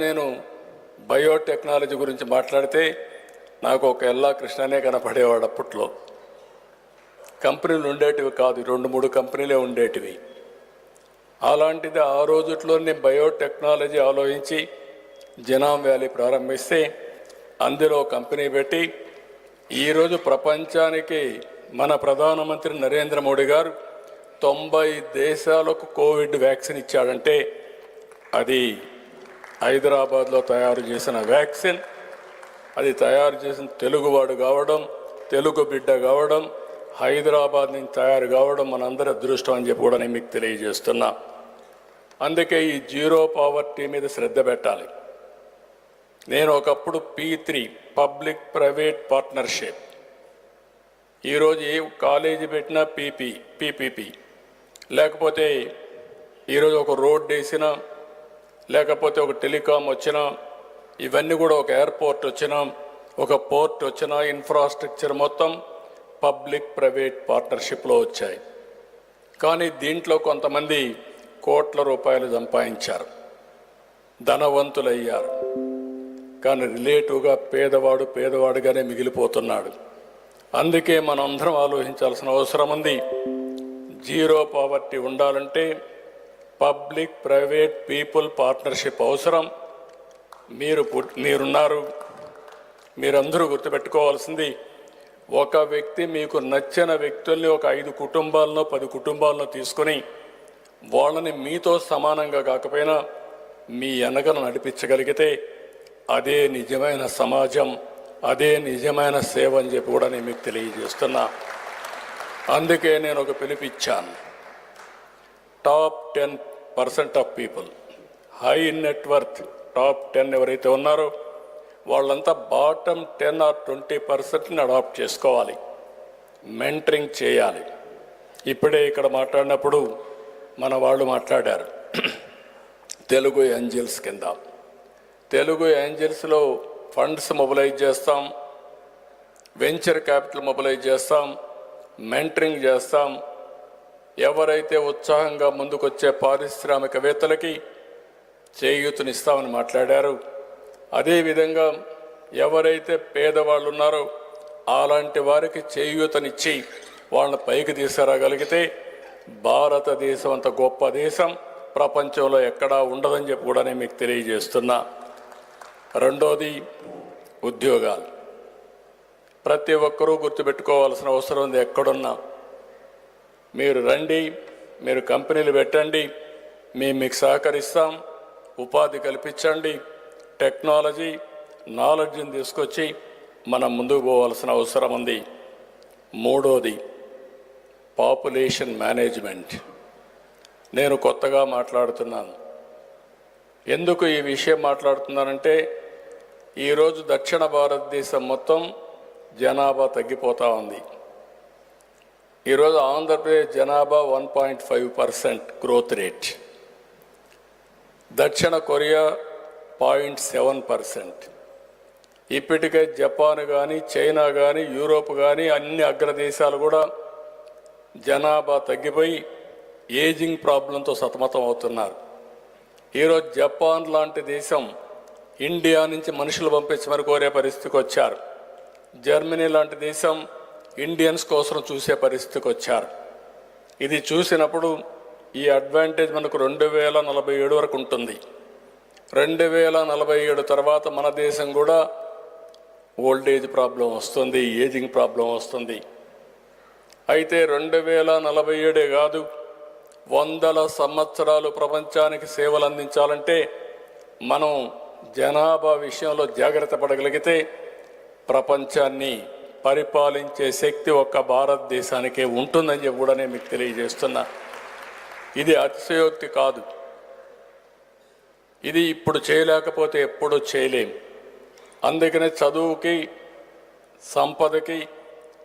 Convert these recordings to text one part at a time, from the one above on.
నేను బయోటెక్నాలజీ గురించి మాట్లాడితే నాకు ఒక ఎల్లా కృష్ణనే కనపడేవాడు అప్పట్లో. కంపెనీలు ఉండేటివి కాదు రెండు మూడు కంపెనీలే ఉండేటివి. అలాంటిది ఆ రోజుట్లో నేను బయోటెక్నాలజీ ఆలోచించి జనాం వ్యాలీ ప్రారంభిస్తే అందులో కంపెనీ పెట్టి ఈరోజు ప్రపంచానికి మన ప్రధానమంత్రి నరేంద్ర మోడీ గారు తొంభై దేశాలకు కోవిడ్ వ్యాక్సిన్ ఇచ్చాడంటే అది హైదరాబాద్లో తయారు చేసిన వ్యాక్సిన్. అది తయారు చేసిన తెలుగువాడు కావడం తెలుగు బిడ్డ కావడం హైదరాబాద్ నుంచి తయారు కావడం మనందరి అదృష్టం అని చెప్పి కూడా నేను మీకు తెలియజేస్తున్నా. అందుకే ఈ జీరో పావర్టీ మీద శ్రద్ధ పెట్టాలి. నేను ఒకప్పుడు P three public private partnership. ఈరోజు ఏ కాలేజీ పెట్టినా పీపీ పీపీపీ లేకపోతే ఈరోజు ఒక రోడ్ వేసినా లేకపోతే ఒక టెలికాం వచ్చినా ఇవన్నీ కూడా ఒక ఎయిర్పోర్ట్ వచ్చినా ఒక పోర్ట్ వచ్చినా ఇన్ఫ్రాస్ట్రక్చర్ మొత్తం పబ్లిక్ ప్రైవేట్ పార్ట్నర్షిప్లో వచ్చాయి. కానీ దీంట్లో కొంతమంది కోట్ల రూపాయలు సంపాదించారు. ధనవంతులయ్యారు. కానీ రిలేటివ్గా పేదవాడు పేదవాడుగానే మిగిలిపోతున్నాడు. అందుకే మనం అందరం ఆలోచించాల్సిన అవసరం ఉంది. జీరో పావర్టీ ఉండాలంటే పబ్లిక్ ప్రైవేట్ పీపుల్ పార్ట్నర్షిప్ అవసరం. మీరు పుట్- మీరున్నారు. మీరందరూ గుర్తుపెట్టుకోవాల్సింది ఒక వ్యక్తి మీకు నచ్చిన వ్యక్తుల్ని ఒక ఐదు కుటుంబాలను పది కుటుంబాలను తీసుకొని వాళ్ళని మీతో సమానంగా కాకపోయినా మీ వెనకను నడిపించగలిగితే అదే నిజమైన సమాజం అదే నిజమైన సేవ అని చెప్పి కూడా నేను మీకు తెలియజేస్తున్నా. అందుకే నేను ఒక పిలిపిచ్చాను top ten percent of people. High net worth top ten ఎవరైతే ఉన్నారో వాళ్ళంతా బాటమ్ టెన్ ఆర్ ట్వంటీ పర్సెంట్ని అడాప్ట్ చేసుకోవాలి. మెంటరింగ్ చేయాలి. ఇప్పుడే ఇక్కడ మాట్లాడినప్పుడు మన వాళ్ళు మాట్లాడారు. తెలుగు ఏంజల్స్ కింద. తెలుగు ఏంజల్స్లో ఫండ్స్ మొబిలైజ్ చేస్తాం. వెంచర్ క్యాపిటల్ మొబిలైజ్ చేస్తాం. మెంటరింగ్ చేస్తాం. ఎవరైతే ఉత్సాహంగా ముందుకొచ్చే పారిశ్రామికవేత్తలకి చేయూతనిస్తామని మాట్లాడారు. అదేవిధంగా ఎవరైతే పేదవాళ్ళు ఉన్నారో అలాంటి వారికి చేయూతనిచ్చి వాళ్ళని పైకి తీసుకురాగలిగితే భారతదేశం అంత గొప్ప దేశం ప్రపంచంలో ఎక్కడా ఉండదని చెప్పి కూడా నేను మీకు తెలియజేస్తున్నా. రెండోది ఉద్యోగాలు. ప్రతి ఒక్కరూ గుర్తుపెట్టుకోవాల్సిన అవసరం ఉంది ఎక్కడున్నా. మీరు రండి మీరు కంపెనీలు పెట్టండి మేము మీకు సహకరిస్తాం ఉపాధి కల్పించండి టెక్నాలజీ నాలెడ్జ్ని తీసుకొచ్చి మనం ముందుకు పోవాల్సిన అవసరం ఉంది. మూడోది పాపులేషన్ మేనేజ్మెంట్ నేను కొత్తగా మాట్లాడుతున్నాను. ఎందుకు ఈ విషయం మాట్లాడుతున్నానంటే ఈరోజు దక్షిణ భారతదేశం మొత్తం జనాభా తగ్గిపోతూ ఉంది. ఈరోజు ఆంధ్రప్రదేశ్ జనాభా one point five percent growth rate. దక్షిణ కొరియా పాయింట్ సెవెన్ పర్సెంట్. ఇప్పటికే జపాన్ కానీ చైనా కానీ యూరోప్ కానీ అన్ని అగ్రదేశాలు కూడా జనాభా తగ్గిపోయి ఏజింగ్ ప్రాబ్లంతో సతమతం అవుతున్నారు. ఈరోజు జపాన్ లాంటి దేశం ఇండియా నుంచి మనుషులు పంపించమని కోరే పరిస్థితికి వచ్చారు. జర్మనీ లాంటి దేశం ఇండియన్స్ కోసం చూసే పరిస్థితికి వచ్చారు. ఇది చూసినప్పుడు ఈ అడ్వాంటేజ్ మనకు రెండు వేల నలభై ఏడు వరకు ఉంటుంది. రెండు వేల నలభై ఏడు తర్వాత మన దేశం కూడా ఓల్డేజ్ ప్రాబ్లం వస్తుంది ఏజింగ్ ప్రాబ్లం వస్తుంది. అయితే రెండు వేల నలభై ఏడే కాదు వందల సంవత్సరాలు ప్రపంచానికి సేవలు అందించాలంటే మనం జనాభా విషయంలో జాగ్రత్త పడగలిగితే ప్రపంచాన్ని పరిపాలించే శక్తి ఒక్క భారతదేశానికే ఉంటుందని చెప్పి కూడా నేను మీకు తెలియజేస్తున్నా. ఇది అతిశయోక్తి కాదు. ఇది ఇప్పుడు చేయలేకపోతే ఎప్పుడూ చేయలేం. అందుకనే చదువుకి సంపదకి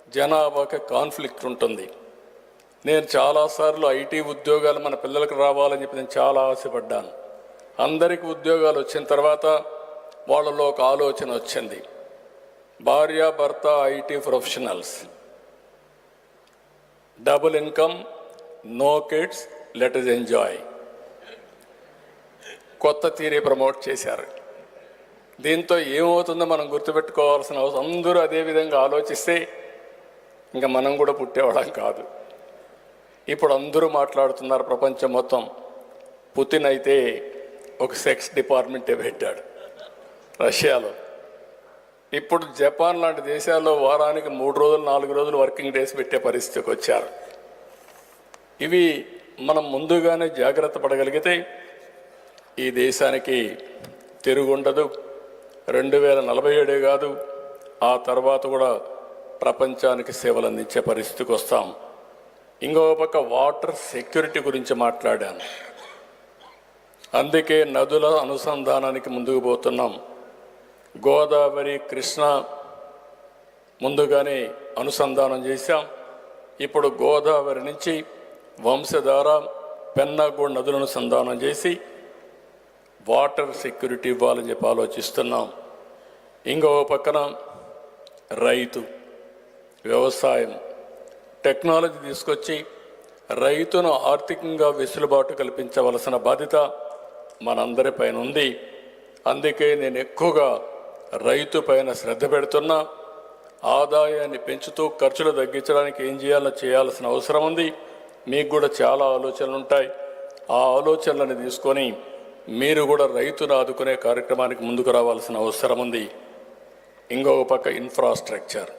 జనాభాకి కాన్ఫ్లిక్ట్ ఉంటుంది. నేను చాలాసార్లు ఐటీ ఉద్యోగాలు మన పిల్లలకు రావాలని చెప్పి నేను చాలా ఆశపడ్డాను. అందరికీ ఉద్యోగాలు వచ్చిన తర్వాత వాళ్ళలో ఒక ఆలోచన వచ్చింది. భార్య భర్త IT professionals. Double income no kids let us enjoy కొత్త థీరీ ప్రమోట్ చేశారు. దీంతో ఏమవుతుందో మనం గుర్తుపెట్టుకోవాల్సిన అవసరం. అందరూ అదే విధంగా ఆలోచిస్తే ఇంకా మనం కూడా పుట్టేవాళ్ళం కాదు. ఇప్పుడు అందరూ మాట్లాడుతున్నారు ప్రపంచం మొత్తం. పుతిన్ అయితే ఒక సెక్స్ డిపార్ట్మెంటే పెట్టాడు రష్యాలో. ఇప్పుడు జపాన్ లాంటి దేశాల్లో వారానికి మూడు రోజులు నాలుగు రోజులు వర్కింగ్ డేస్ పెట్టే పరిస్థితికి వచ్చారు. ఇవి మనం ముందుగానే జాగ్రత్త పడగలిగితే ఈ దేశానికి తిరుగుండదు. రెండు వేల నలభై ఏడే కాదు ఆ తర్వాత కూడా ప్రపంచానికి సేవలు అందించే పరిస్థితికి వస్తాం. ఇంకో పక్క వాటర్ సెక్యూరిటీ గురించి మాట్లాడాను. అందుకే నదుల అనుసంధానానికి ముందుకు పోతున్నాం. గోదావరి కృష్ణ ముందుగానే అనుసంధానం చేశాం. ఇప్పుడు గోదావరి నుంచి వంశధార పెన్నగూడ నదులను సంధానం చేసి వాటర్ సెక్యూరిటీ ఇవ్వాలని చెప్పి ఆలోచిస్తున్నాం. ఇంకో పక్కన రైతు వ్యవసాయం టెక్నాలజీ తీసుకొచ్చి రైతును ఆర్థికంగా వెసులుబాటు కల్పించవలసిన బాధ్యత మనందరిపైన ఉంది. అందుకే నేను ఎక్కువగా రైతు పైన శ్రద్ధ పెడుతున్నా ఆదాయాన్ని పెంచుతూ ఖర్చులు తగ్గించడానికి ఏం చేయాలో చేయాల్సిన అవసరం ఉంది. మీకు కూడా చాలా ఆలోచనలు ఉంటాయి. ఆ ఆలోచనలను తీసుకొని మీరు కూడా రైతును ఆదుకునే కార్యక్రమానికి ముందుకు రావాల్సిన అవసరం ఉంది. ఇంకొక పక్క ఇన్ఫ్రాస్ట్రక్చర్.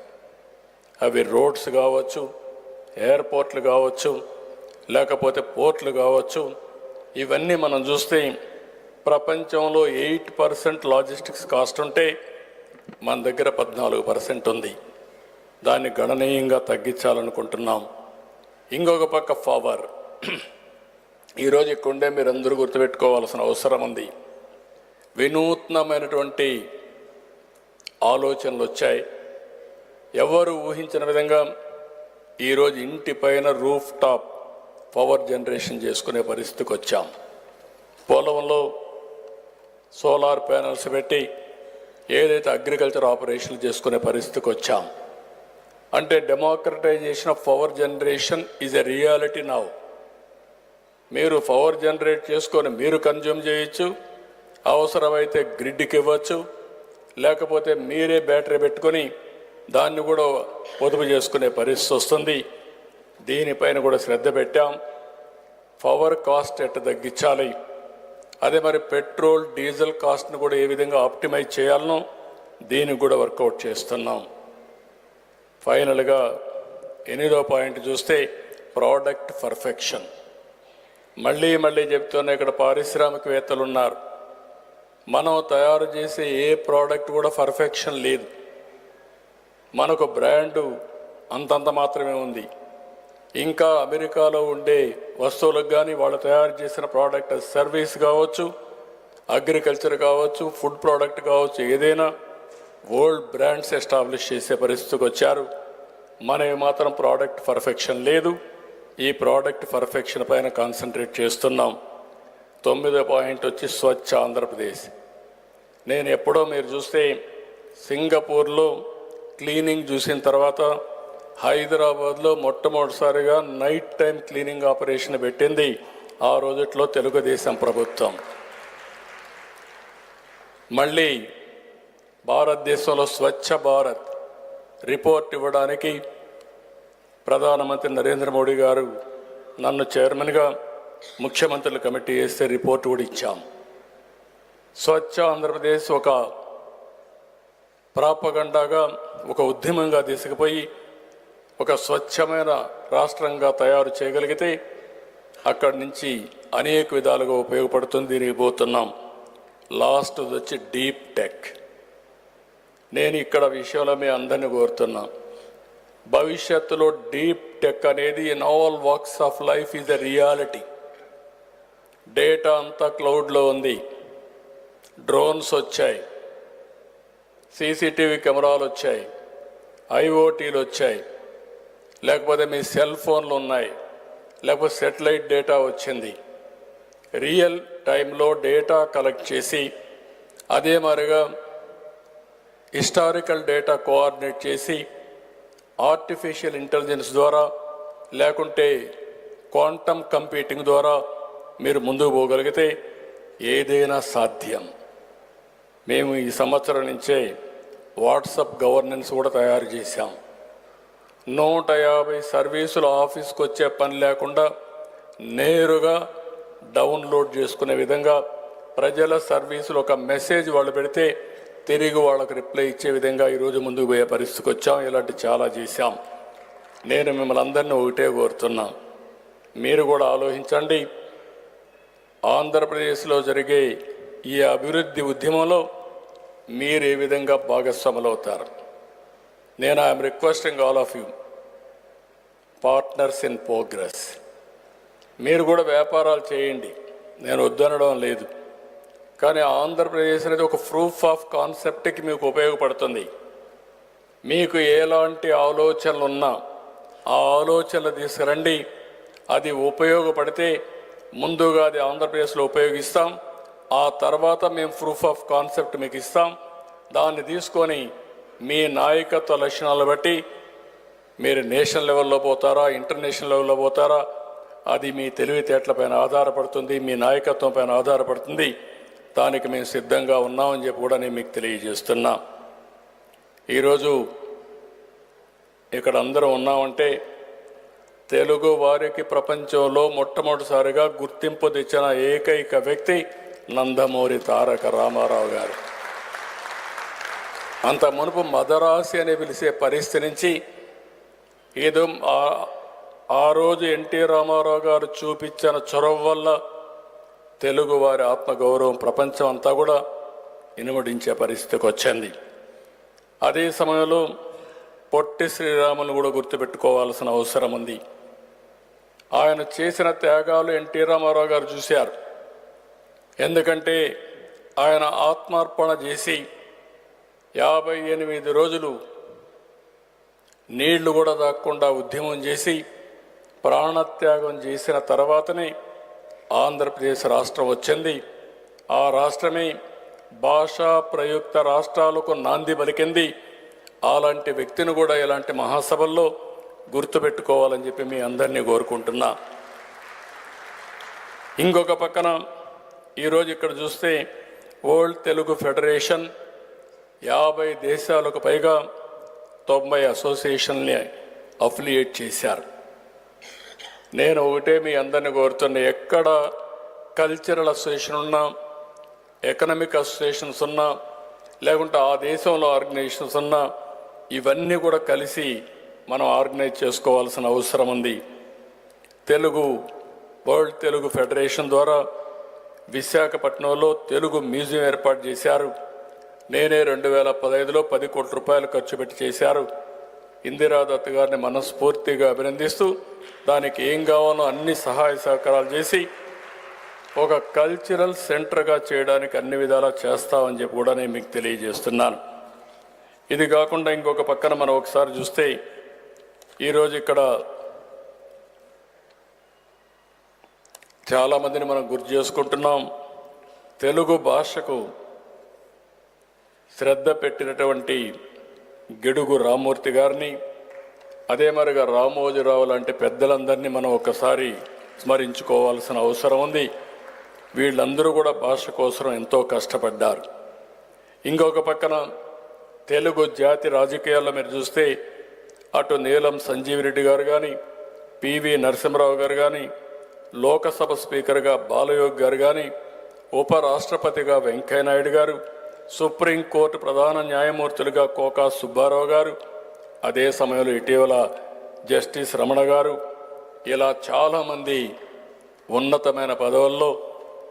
అవి రోడ్స్ కావచ్చు ఎయిర్పోర్ట్లు కావచ్చు లేకపోతే పోర్ట్లు కావచ్చు ఇవన్నీ మనం చూస్తే ప్రపంచంలో ఎయిట్ పర్సెంట్ లాజిస్టిక్స్ కాస్ట్ ఉంటే మన దగ్గర పద్నాలుగు పర్సెంట్ ఉంది. దాన్ని గణనీయంగా తగ్గించాలనుకుంటున్నాం. ఇంకొక పక్క పవర్. ఈరోజు ఇక్కడుండే మీరు అందరూ గుర్తుపెట్టుకోవాల్సిన అవసరం ఉంది. వినూత్నమైనటువంటి ఆలోచనలు వచ్చాయి. ఎవరు ఊహించిన విధంగా ఈరోజు ఇంటి పైన రూఫ్ టాప్ పవర్ జనరేషన్ చేసుకునే పరిస్థితికి వచ్చాం. పొలంలో సోలార్ ప్యానల్స్ పెట్టి ఏదైతే అగ్రికల్చర్ ఆపరేషన్లు చేసుకునే పరిస్థితికి వచ్చాం. అంటే democratisation of power generation is a reality now. మీరు పవర్ జనరేట్ చేసుకొని మీరు కన్జ్యూమ్ చేయొచ్చు అవసరమైతే గ్రిడ్కి ఇవ్వచ్చు లేకపోతే మీరే బ్యాటరీ పెట్టుకొని దాన్ని కూడా పొదుపు చేసుకునే పరిస్థితి వస్తుంది. దీనిపైన కూడా శ్రద్ధ పెట్టాం. పవర్ కాస్ట్ ఎట్ట తగ్గించాలి? అదే మరి పెట్రోల్ డీజిల్ కాస్ట్ను కూడా ఏ విధంగా ఆప్టిమైజ్ చేయాలనో దీనికి కూడా వర్కౌట్ చేస్తున్నాం. ఫైనల్గా ఎనిమిదో పాయింట్ చూస్తే ప్రోడక్ట్ పర్ఫెక్షన్. మళ్ళీ మళ్ళీ చెప్తున్నా ఇక్కడ పారిశ్రామికవేత్తలు ఉన్నారు మనం తయారు చేసే ఏ ప్రోడక్ట్ కూడా పర్ఫెక్షన్ లేదు. మనకు బ్రాండు అంతంత మాత్రమే ఉంది. ఇంకా అమెరికాలో ఉండే వస్తువులకు కానీ వాళ్ళు తయారు చేసిన ప్రోడక్ట్ సర్వీస్ కావచ్చు అగ్రికల్చర్ కావచ్చు ఫుడ్ ప్రోడక్ట్ కావచ్చు ఏదైనా వరల్డ్ బ్రాండ్స్ ఎస్టాబ్లిష్ చేసే పరిస్థితికి వచ్చారు. మనవి మాత్రం ప్రోడక్ట్ పర్ఫెక్షన్ లేదు. ఈ ప్రోడక్ట్ పర్ఫెక్షన్ పైన కాన్సన్ట్రేట్ చేస్తున్నాం. తొమ్మిదో పాయింట్ వచ్చి స్వచ్ఛ ఆంధ్రప్రదేశ్. నేను ఎప్పుడో మీరు చూస్తే సింగపూర్లో క్లీనింగ్ చూసిన తర్వాత హైదరాబాద్లో మొట్టమొదటిసారిగా నైట్ టైం క్లీనింగ్ ఆపరేషన్ పెట్టింది ఆ రోజుట్లో తెలుగుదేశం ప్రభుత్వం. మళ్ళీ భారతదేశంలో స్వచ్ఛ భారత్ రిపోర్ట్ ఇవ్వడానికి ప్రధానమంత్రి నరేంద్ర మోడీ గారు నన్ను చైర్మన్గా ముఖ్యమంత్రుల కమిటీ వేస్తే రిపోర్ట్ కూడా ఇచ్చాం. స్వచ్ఛ ఆంధ్రప్రదేశ్ ఒక ప్రాపగండాగా ఒక ఉద్యమంగా తీసుకుపోయి ఒక స్వచ్ఛమైన రాష్ట్రంగా తయారు చేయగలిగితే అక్కడి నుంచి అనేక విధాలుగా ఉపయోగపడుతుంది దీనికి పోతున్నాం. లాస్ట్ వచ్చి డీప్ టెక్. నేను ఇక్కడ విషయంలో మీ అందరిని కోరుతున్నా. భవిష్యత్తులో డీప్ టెక్ అనేది in all of life is a reality. Data అంతా క్లౌడ్లో ఉంది. డ్రోన్స్ వచ్చాయి. సీసీటీవీ కెమెరాలు వచ్చాయి. ఐఓటీలు వచ్చాయి. లేకపోతే మీ సెల్ ఫోన్లు ఉన్నాయి. లేకపోతే సెటిలైట్ డేటా వచ్చింది. రియల్ టైంలో డేటా కలెక్ట్ చేసి అదే మరిగా హిస్టారికల్ డేటా కోఆర్డినేట్ చేసి ఆర్టిఫిషియల్ ఇంటెలిజెన్స్ ద్వారా లేకుంటే క్వాంటమ్ కంప్యూటింగ్ ద్వారా మీరు ముందుకు పోగలిగితే ఏదైనా సాధ్యం. మేము ఈ సంవత్సరం నుంచే వాట్సప్ గవర్నెన్స్ కూడా తయారు చేశాం. నూట యాభై సర్వీసులు ఆఫీస్కి వచ్చే పని లేకుండా నేరుగా డౌన్లోడ్ చేసుకునే విధంగా ప్రజల సర్వీసులు ఒక మెసేజ్ వాళ్ళు పెడితే తిరిగి వాళ్ళకి రిప్లై ఇచ్చే విధంగా ఈరోజు ముందుకు పోయే పరిస్థితికి వచ్చాం ఇలాంటి చాలా చేశాం. నేను మిమ్మల్ని అందరినీ ఒకటే కోరుతున్నా. మీరు కూడా ఆలోచించండి. ఆంధ్రప్రదేశ్లో జరిగే ఈ అభివృద్ధి ఉద్యమంలో మీరు ఏ విధంగా భాగస్వాములు అవుతారు నేను I'm requesting all of you. Partners in progress మీరు కూడా వ్యాపారాలు చేయండి. నేను వద్దనడం లేదు. కానీ ఆంధ్రప్రదేశ్ అనేది ఒక ప్రూఫ్ ఆఫ్ కాన్సెప్ట్కి మీకు ఉపయోగపడుతుంది. మీకు ఎలాంటి ఆలోచనలు ఉన్నా ఆ ఆలోచనలు తీసుకురండి. అది ఉపయోగపడితే ముందుగా అది ఆంధ్రప్రదేశ్లో ఉపయోగిస్తాం. ఆ తర్వాత మేము ప్రూఫ్ ఆఫ్ కాన్సెప్ట్ మీకు ఇస్తాం. దాన్ని తీసుకొని మీ నాయకత్వ లక్షణాలు బట్టి మీరు నేషనల్ లెవెల్లో పోతారా ఇంటర్నేషనల్ లెవెల్లో పోతారా? అది మీ తెలివితేటలపైన ఆధారపడుతుంది మీ నాయకత్వం పైన ఆధారపడుతుంది. దానికి మేము సిద్ధంగా ఉన్నామని చెప్పి కూడా నేను మీకు తెలియజేస్తున్నా. ఈరోజు ఇక్కడ అందరం ఉన్నామంటే తెలుగు వారికి ప్రపంచంలో మొట్టమొదటిసారిగా గుర్తింపు తెచ్చిన ఏకైక వ్యక్తి నందమూరి తారక రామారావు గారు. అంత మునుపు మదరాసి అని పిలిచే పరిస్థితి నుంచి ఏదో ఆ- రోజు ఎన్టీ రామారావు గారు చూపించిన చొరవ వల్ల తెలుగు వారి ఆత్మగౌరవం ప్రపంచం అంతా కూడా ఇనుమడించే పరిస్థితికి వచ్చింది. అదే సమయంలో పొట్టి శ్రీరాములు కూడా గుర్తుపెట్టుకోవాల్సిన అవసరం ఉంది. ఆయన చేసిన త్యాగాలు ఎన్టీ రామారావు గారు చూశారు. ఎందుకంటే ఆయన ఆత్మార్పణ చేసి యాభై ఎనిమిది రోజులు నీళ్ళు కూడా దాక్కుండా ఉద్యమం చేసి ప్రాణత్యాగం చేసిన తర్వాతనే ఆంధ్రప్రదేశ్ రాష్ట్రం వచ్చింది. ఆ రాష్ట్రమే భాషా ప్రయుక్త రాష్ట్రాలకు నాంది పలికింది. అలాంటి వ్యక్తిని కూడా ఇలాంటి మహాసభల్లో గుర్తుపెట్టుకోవాలని చెప్పి మీ అందరినీ కోరుకుంటున్నా. ఇంకొక పక్కన ఈరోజు ఇక్కడ చూస్తే వరల్డ్ తెలుగు ఫెడరేషన్ యాభై దేశాలకు పైగా తొంభై అసోసియేషన్ని అఫిలియేట్ చేశారు. నేను ఒకటే మీ అందరిని కోరుతున్నా ఎక్కడ కల్చరల్ అసోసియేషన్ ఉన్నా ఎకనామిక్ అసోసియేషన్స్ ఉన్నా లేకుంటే ఆ దేశంలో ఆర్గనైజేషన్స్ ఉన్నా ఇవన్నీ కూడా కలిసి మనం ఆర్గనైజ్ చేసుకోవాల్సిన అవసరం ఉంది. తెలుగు వరల్డ్ తెలుగు ఫెడరేషన్ ద్వారా విశాఖపట్నంలో తెలుగు మ్యూజియం ఏర్పాటు చేశారు. నేనే రెండు వేల పదహైదులో పది కోట్ల రూపాయలు ఖర్చు పెట్టి చేశారు. ఇందిరా ఇందిరాదత్ గారిని మనస్ఫూర్తిగా అభినందిస్తూ దానికి ఏం కావాలో అన్ని సహాయ సహకారాలు చేసి ఒక కల్చరల్ సెంటర్గా చేయడానికి అన్ని విధాలా చేస్తామని చెప్పి కూడా నేను మీకు తెలియజేస్తున్నాను. ఇది కాకుండా ఇంకొక పక్కన మనం ఒకసారి చూస్తే ఈరోజు ఇక్కడ చాలామందిని మనం గుర్తు చేసుకుంటున్నాం. తెలుగు భాషకు శ్రద్ధ పెట్టినటువంటి గెడుగు రామ్మూర్తి గారిని అదే మరిగా రామోజీరావు లాంటి పెద్దలందరినీ మనం ఒకసారి స్మరించుకోవాల్సిన అవసరం ఉంది. వీళ్ళందరూ కూడా భాష కోసం ఎంతో కష్టపడ్డారు. ఇంకొక పక్కన తెలుగు జాతి రాజకీయాల్లో మీరు చూస్తే అటు నీలం సంజీవ్ రెడ్డి గారు కానీ పివి నరసింహరావు గారు కానీ లోకసభ స్పీకర్గా బాలయోగ్ గారు కానీ ఉపరాష్ట్రపతిగా వెంకయ్యనాయుడు గారు సుప్రీంకోర్టు ప్రధాన న్యాయమూర్తులుగా కోకా సుబ్బారావు గారు అదే సమయంలో ఇటీవల జస్టిస్ రమణ గారు ఇలా చాలామంది ఉన్నతమైన పదవుల్లో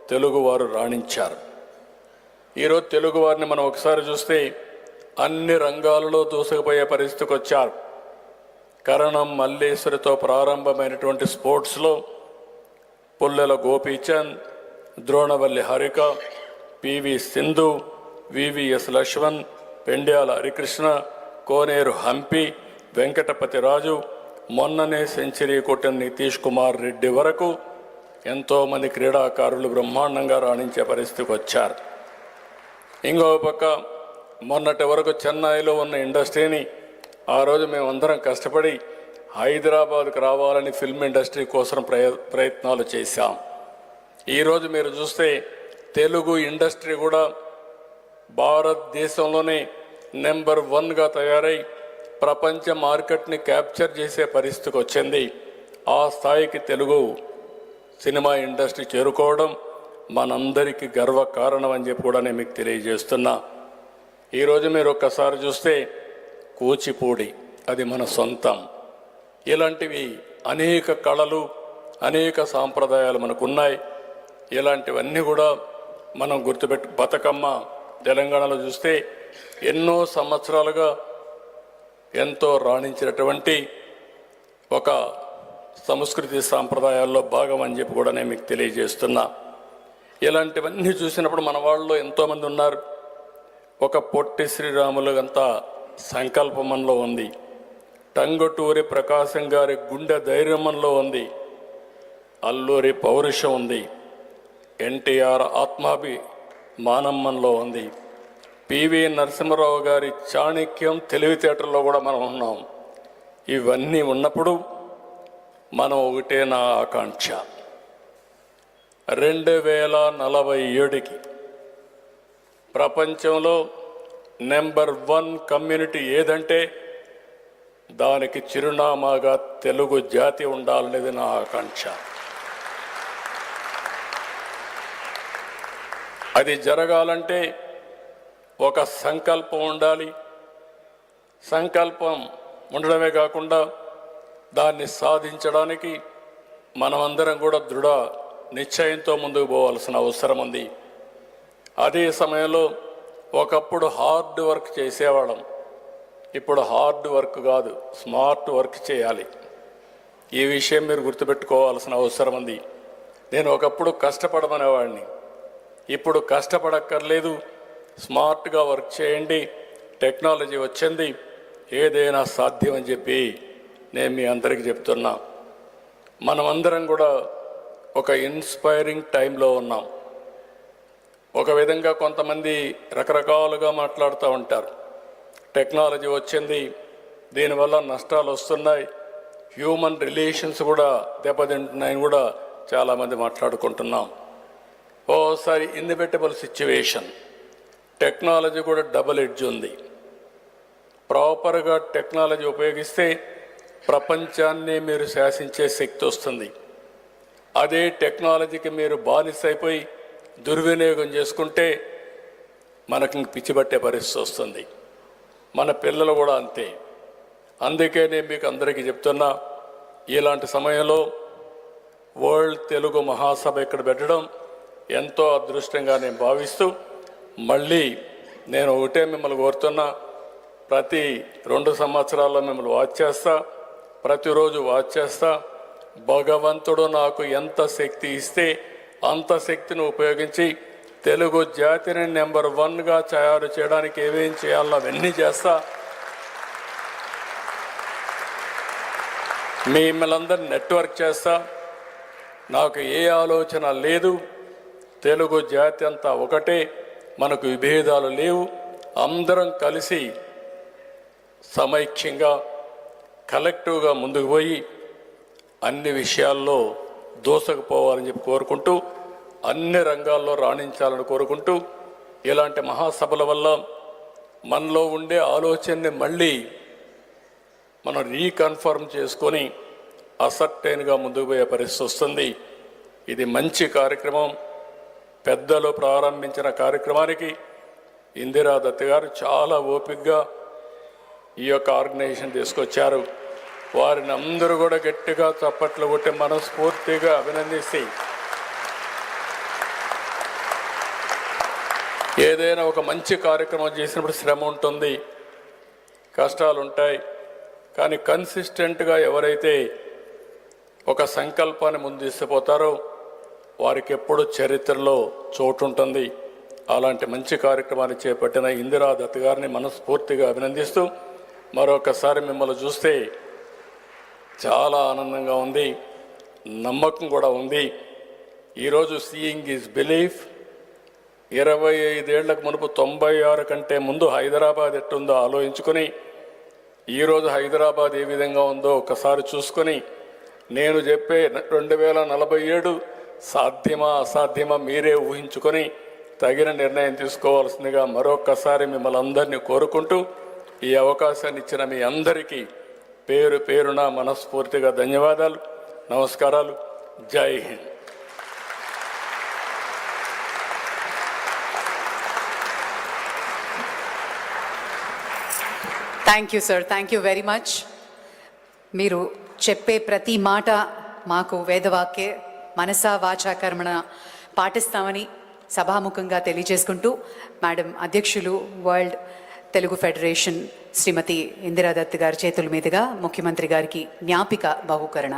తెలుగువారు రాణించారు. ఈరోజు తెలుగువారిని మనం ఒకసారి చూస్తే అన్ని రంగాలలో దూసుకుపోయే పరిస్థితికి వచ్చారు. కరణం మల్లేశ్వరితో ప్రారంభమైనటువంటి స్పోర్ట్స్లో పుల్లెల గోపీచంద్ ద్రోణవల్లి హరిక పివి సింధు వివిఎస్ లక్ష్మణ్ పెండ్యాల హరికృష్ణ కోనేరు హంపి వెంకటపతి రాజు మొన్ననే సెంచరీ కొట్టిన నితీష్ కుమార్ రెడ్డి వరకు ఎంతోమంది క్రీడాకారులు బ్రహ్మాండంగా రాణించే పరిస్థితికి వచ్చారు. ఇంకో పక్క మొన్నటి వరకు చెన్నైలో ఉన్న ఇండస్ట్రీని ఆ రోజు మేమందరం కష్టపడి హైదరాబాద్కు రావాలని ఫిల్మ్ ఇండస్ట్రీ కోసం ప్రయ ప్రయత్నాలు చేశాం. ఈరోజు మీరు చూస్తే తెలుగు ఇండస్ట్రీ కూడా భారతదేశంలోనే నెంబర్ వన్గా తయారై ప్రపంచ మార్కెట్ని క్యాప్చర్ చేసే పరిస్థితికి వచ్చింది. ఆ స్థాయికి తెలుగు సినిమా ఇండస్ట్రీ చేరుకోవడం మనందరికీ గర్వ కారణం అని చెప్పి కూడా నేను మీకు తెలియజేస్తున్నా. ఈరోజు మీరు ఒక్కసారి చూస్తే కూచిపూడి అది మన సొంతం. ఇలాంటివి అనేక కళలు అనేక సాంప్రదాయాలు మనకున్నాయి. ఇలాంటివన్నీ కూడా మనం గుర్తుపెట్టు బతుకమ్మ తెలంగాణలో చూస్తే ఎన్నో సంవత్సరాలుగా ఎంతో రాణించినటువంటి ఒక సంస్కృతి సాంప్రదాయాల్లో భాగం అని చెప్పి కూడా నేను మీకు తెలియజేస్తున్నా. ఇలాంటివన్నీ చూసినప్పుడు మన వాళ్ళు ఎంతోమంది ఉన్నారు. ఒక పొట్టి శ్రీరాములు అంత సంకల్పమంలో ఉంది. టంగటూరి ప్రకాశం గారి గుండె ధైర్యమంలో ఉంది. అల్లూరి పౌరుషం ఉంది. ఎన్టీఆర్ ఆత్మాభి మానమ్మన్లో ఉంది. పివి నరసింహరావు గారి చాణక్యం తెలివితేటల్లో కూడా మనం ఉన్నాం. ఇవన్నీ ఉన్నప్పుడు మనం ఒకటే నా ఆకాంక్ష. రెండు వేల నలభై ఏడుకి ప్రపంచంలో నెంబర్ వన్ కమ్యూనిటీ ఏదంటే దానికి చిరునామాగా తెలుగు జాతి ఉండాలనేది నా ఆకాంక్ష. అది జరగాలంటే ఒక సంకల్పం ఉండాలి. సంకల్పం ఉండడమే కాకుండా దాన్ని సాధించడానికి మనమందరం కూడా దృఢ నిశ్చయంతో ముందుకు పోవాల్సిన అవసరం ఉంది. అదే సమయంలో ఒకప్పుడు హార్డ్ వర్క్ చేసేవాళ్ళం. ఇప్పుడు హార్డ్ వర్క్ కాదు స్మార్ట్ వర్క్ చేయాలి. ఈ విషయం మీరు గుర్తుపెట్టుకోవాల్సిన అవసరం ఉంది. నేను ఒకప్పుడు కష్టపడమనేవాడిని. ఇప్పుడు కష్టపడక్కర్లేదు. స్మార్ట్గా వర్క్ చేయండి. టెక్నాలజీ వచ్చింది. ఏదైనా సాధ్యం అని చెప్పి నేను మీ అందరికీ చెప్తున్నా. మనమందరం కూడా ఒక ఇన్స్పైరింగ్ టైంలో ఉన్నాం. ఒక విధంగా కొంతమంది రకరకాలుగా మాట్లాడుతూ ఉంటారు. టెక్నాలజీ వచ్చింది. దీనివల్ల నష్టాలు వస్తున్నాయి. హ్యూమన్ రిలేషన్స్ కూడా దెబ్బతింటున్నాయని కూడా చాలామంది మాట్లాడుకుంటున్నాం. ఓసారి ఇన్డిపెటబుల్ సిచ్యువేషన్. టెక్నాలజీ కూడా డబుల్ ఎడ్జ్ ఉంది. ప్రాపర్గా టెక్నాలజీ ఉపయోగిస్తే ప్రపంచాన్ని మీరు శాసించే శక్తి వస్తుంది. అదే టెక్నాలజీకి మీరు బానిస అయిపోయి దుర్వినియోగం చేసుకుంటే మనకి ఇంక పిచ్చిపట్టే పరిస్థితి వస్తుంది. మన పిల్లలు కూడా అంతే. అందుకే నేను మీకు అందరికీ చెప్తున్నా ఇలాంటి సమయంలో వరల్డ్ తెలుగు మహాసభ ఇక్కడ పెట్టడం ఎంతో అదృష్టంగా నేను భావిస్తూ మళ్ళీ నేను ఒకటే మిమ్మల్ని కోరుతున్నా. ప్రతి రెండు సంవత్సరాల్లో మిమ్మల్ని వాచ్ చేస్తా. ప్రతిరోజు వాచ్ చేస్తా. భగవంతుడు నాకు ఎంత శక్తి ఇస్తే అంత శక్తిని ఉపయోగించి తెలుగు జాతిని నెంబర్ వన్గా తయారు చేయడానికి ఏమేం చేయాలో అవన్నీ చేస్తా. మిమ్మల్ని నెట్వర్క్ చేస్తా. నాకు ఏ ఆలోచన లేదు. తెలుగు జాతి అంతా ఒకటే. మనకు విభేదాలు లేవు. అందరం కలిసి సమైక్యంగా కలెక్టివ్గా ముందుకు పోయి అన్ని విషయాల్లో దోసకపోవాలని చెప్పి కోరుకుంటూ అన్ని రంగాల్లో రాణించాలని కోరుకుంటూ ఇలాంటి మహాసభల వల్ల మనలో ఉండే ఆలోచనని మళ్ళీ మనం రీకన్ఫర్మ్ చేసుకొని అసర్టైన్గా ముందుకు పోయే పరిస్థితి వస్తుంది. ఇది మంచి కార్యక్రమం. పెద్దలు ప్రారంభించిన కార్యక్రమానికి ఇందిరా దత్ గారు చాలా ఓపికగా ఈ యొక్క ఆర్గనైజేషన్ తీసుకొచ్చారు. వారిని అందరూ కూడా గట్టిగా చప్పట్లు కొట్టి మనస్ఫూర్తిగా అభినందిస్తే ఏదైనా ఒక మంచి కార్యక్రమం చేసినప్పుడు శ్రమ ఉంటుంది కష్టాలు ఉంటాయి కానీ కన్సిస్టెంట్గా ఎవరైతే ఒక సంకల్పాన్ని ముందు తీసుకుపోతారో వారికి ఎప్పుడు చరిత్రలో చోటుంటుంది. అలాంటి మంచి కార్యక్రమాన్ని చేపట్టిన ఇందిరా దత్ గారిని మనస్ఫూర్తిగా అభినందిస్తూ మరొకసారి మిమ్మల్ని చూస్తే చాలా ఆనందంగా ఉంది నమ్మకం కూడా ఉంది. ఈరోజు సీయింగ్ ఈజ్ బిలీఫ్. ఇరవై ఐదేళ్ళకు మునుపు తొంభై ఆరు కంటే ముందు హైదరాబాద్ ఎట్టుందో ఆలోచించుకొని ఈరోజు హైదరాబాద్ ఏ విధంగా ఉందో ఒకసారి చూసుకొని నేను చెప్పే రెండు వేల నలభై ఏడు సాధ్యమా అసాధ్యమా మీరే ఊహించుకొని తగిన నిర్ణయం తీసుకోవాల్సిందిగా మరొక్కసారి మిమ్మల్ని అందరినీ కోరుకుంటూ ఈ అవకాశాన్ని ఇచ్చిన మీ అందరికీ పేరు పేరున మనస్ఫూర్తిగా ధన్యవాదాలు. నమస్కారాలు. జై Hind. Thank you sir thank you very much మీరు చెప్పే ప్రతి మాట మాకు వేదవాక్యే మనసా వాచాకర్మణ పాటిస్తామని సభాముఖంగా తెలియజేసుకుంటూ మేడం అధ్యక్షులు వరల్డ్ తెలుగు ఫెడరేషన్ శ్రీమతి ఇందిరాదత్ గారి చేతుల మీదుగా ముఖ్యమంత్రి గారికి జ్ఞాపిక బహుకరణ.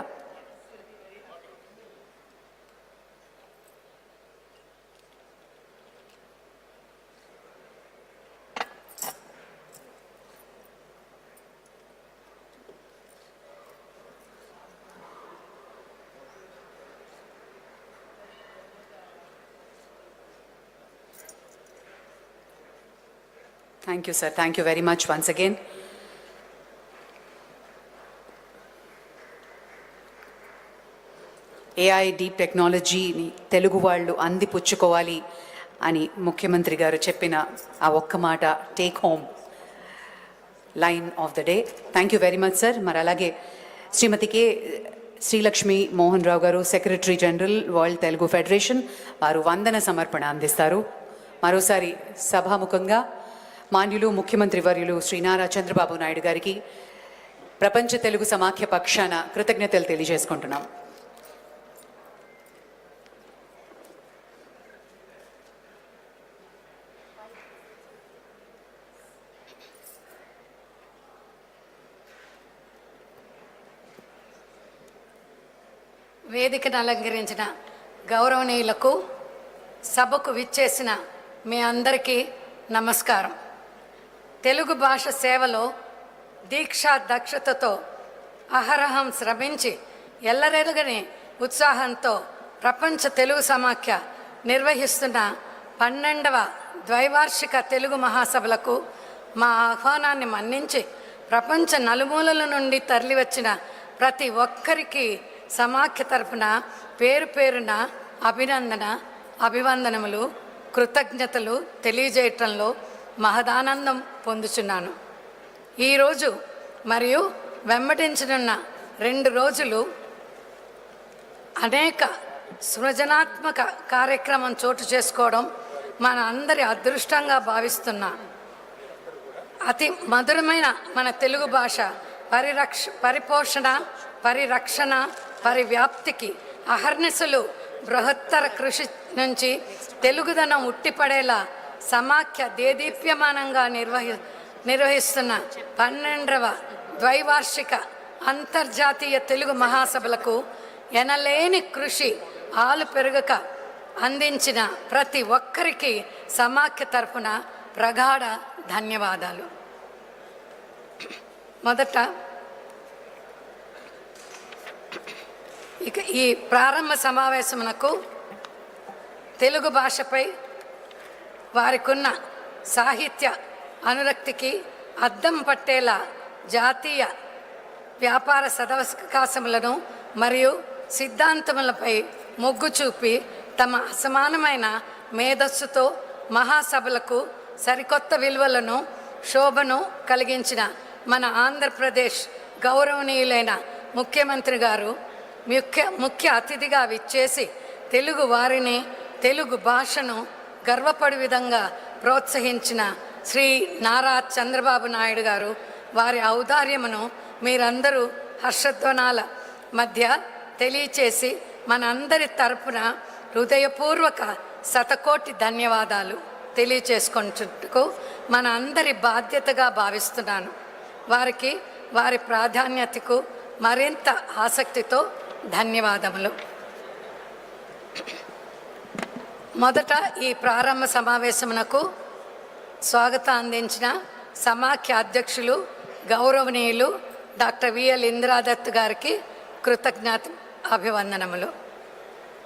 Thank you sir thank you very much once again AI deep టెక్నాలజీని తెలుగు వాళ్ళు అందిపుచ్చుకోవాలి అని ముఖ్యమంత్రి గారు చెప్పిన ఆ ఒక్క మాట take home line of the day thank you very much sir మరి అలాగే శ్రీమతి కే. శ్రీలక్ష్మి మోహన్ రావు గారు secretary general world Telugu federation వారు వందన సమర్పణ అందిస్తారు. మరోసారి సభాముఖంగా మాన్యులు ముఖ్యమంత్రి వర్యులు శ్రీ నారా చంద్రబాబు నాయుడు గారికి ప్రపంచ తెలుగు సమాఖ్య పక్షాన కృతజ్ఞతలు తెలియజేసుకుంటున్నాం. వేదికను అలంకరించిన గౌరవనీయులకు సభకు విచ్చేసిన మీ అందరికీ నమస్కారం. తెలుగు భాష సేవలో దీక్షా దక్షతతో అహరహం శ్రమించి ఎల్లరెలుగని ఉత్సాహంతో ప్రపంచ తెలుగు సమాఖ్య నిర్వహిస్తున్న పన్నెండవ ద్వైవార్షిక తెలుగు మహాసభలకు మా ఆహ్వానాన్ని మన్నించి ప్రపంచ నలుమూలల నుండి తరలివచ్చిన ప్రతి ఒక్కరికి సమాఖ్య తరపున పేరు పేరున అభినందన అభివందనములు కృతజ్ఞతలు తెలియజేయటంలో మహదానందం పొందుచున్నాను. ఈరోజు మరియు వెంబడించనున్న రెండు రోజులు అనేక సృజనాత్మక కార్యక్రమం చోటు చేసుకోవడం మన అందరి అదృష్టంగా భావిస్తున్నా. అతి మధురమైన మన తెలుగు భాష పరిరక్ష పరిపోషణ పరిరక్షణ పరివ్యాప్తికి అహర్నిశలు బృహత్తర కృషి నుంచి తెలుగుదనం ఉట్టిపడేలా సమాఖ్య దేదీప్యమానంగా నిర్వహి నిర్వహిస్తున్న పన్నెండవ ద్వైవార్షిక అంతర్జాతీయ తెలుగు మహాసభలకు ఎనలేని కృషి ఆలు పెరుగక అందించిన ప్రతి ఒక్కరికి సమాఖ్య తరఫున ప్రగాఢ ధన్యవాదాలు. మొదట ఇక ఈ ప్రారంభ సమావేశమునకు తెలుగు భాషపై వారికున్న సాహిత్య అనురక్తికి అద్దం పట్టేలా జాతీయ వ్యాపార సదవకాశములను మరియు సిద్ధాంతములపై మొగ్గు చూపి తమ అసమానమైన మేధస్సుతో మహాసభలకు సరికొత్త విలువలను శోభను కలిగించిన మన ఆంధ్రప్రదేశ్ గౌరవనీయులైన ముఖ్యమంత్రి గారు ముఖ్య ముఖ్య అతిథిగా విచ్చేసి తెలుగు వారిని తెలుగు భాషను గర్వపడి విధంగా ప్రోత్సహించిన శ్రీ నారా చంద్రబాబు నాయుడు గారు వారి ఔదార్యమును మీరందరూ హర్షధ్వనాల మధ్య తెలియచేసి మనందరి తరపున హృదయపూర్వక శతకోటి ధన్యవాదాలు తెలియచేసుకుంటుకు మన అందరి బాధ్యతగా భావిస్తున్నాను. వారికి వారి ప్రాధాన్యతకు మరింత ఆసక్తితో ధన్యవాదములు. మొదట ఈ ప్రారంభ సమావేశమునకు స్వాగతం అందించిన సమాఖ్య అధ్యక్షులు గౌరవనీయులు డాక్టర్ విఎల్ ఇంద్రాదత్ గారికి కృతజ్ఞత అభివందనములు.